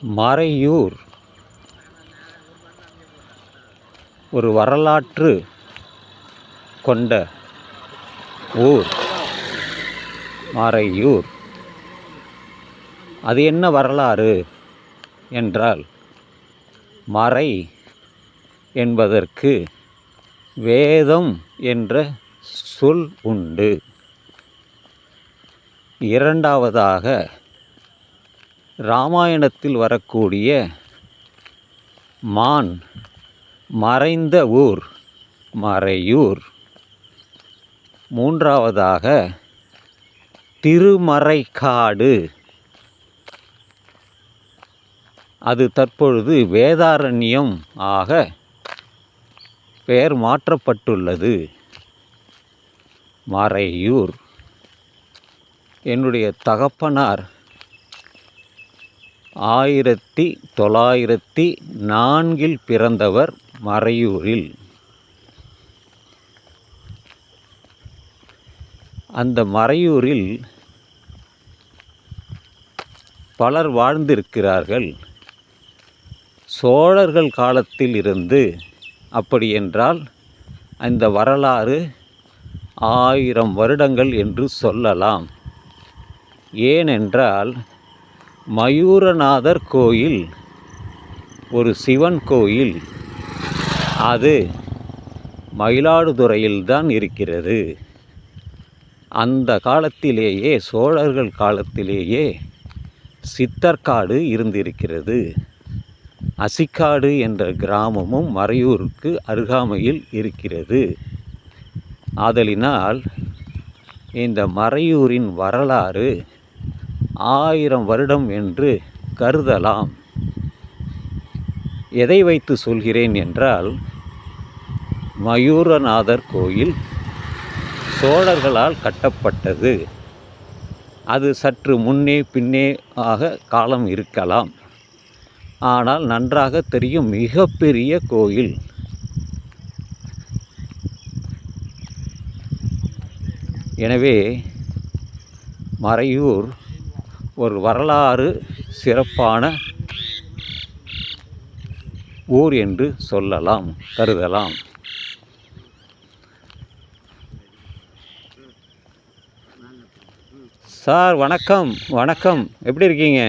மறையூர். ஒரு வரலாற்று கொண்ட ஊர். மறையூர். அது என்ன வரலாறு என்றால் மறை என்பதற்கு வேதம் என்ற சொல் உண்டு. இரண்டாவதாக ராமாயணத்தில் வரக்கூடிய மான் மறைந்த ஊர் மறையூர். மூன்றாவதாக திருமறைக்காடு. அது தற்பொழுது வேதாரண்யம் ஆக பெயர் மாற்றப்பட்டுள்ளது. மறையூர். என்னுடைய தகப்பனார் ஆயிரத்தி தொள்ளாயிரத்தி நான்கில் பிறந்தவர் மறையூரில். அந்த மறையூரில் பலர் வாழ்ந்திருக்கிறார்கள். சோழர்கள் காலத்தில் இருந்து அப்படி என்றால் அந்த வரலாறு ஆயிரம் வருடங்கள் என்று சொல்லலாம். ஏனென்றால் மயூரநாதர் கோயில் ஒரு சிவன் கோயில். அது மயிலாடுதுறையில்தான் இருக்கிறது. அந்த காலத்திலேயே சோழர்கள் காலத்திலேயே சித்தர்காடு இருந்திருக்கிறது. அசிக்காடு என்ற கிராமமும் மறையூருக்கு அருகாமையில் இருக்கிறது. ஆதலினால் இந்த மறையூரின் வரலாறு ஆயிரம் வருடம் என்று கருதலாம். எதை வைத்து சொல்கிறேன் என்றால் மயூரநாதர் கோயில் சோழர்களால் கட்டப்பட்டது. அது சற்று முன்னே பின்னே ஆக காலம் இருக்கலாம். ஆனால் நன்றாக தெரியும் மிகப்பெரிய கோயில். எனவே மறையூர் ஒரு வரலாறு சிறப்பான ஊர் என்று சொல்லலாம் கருதலாம். சார் வணக்கம் வணக்கம். எப்படி இருக்கீங்க?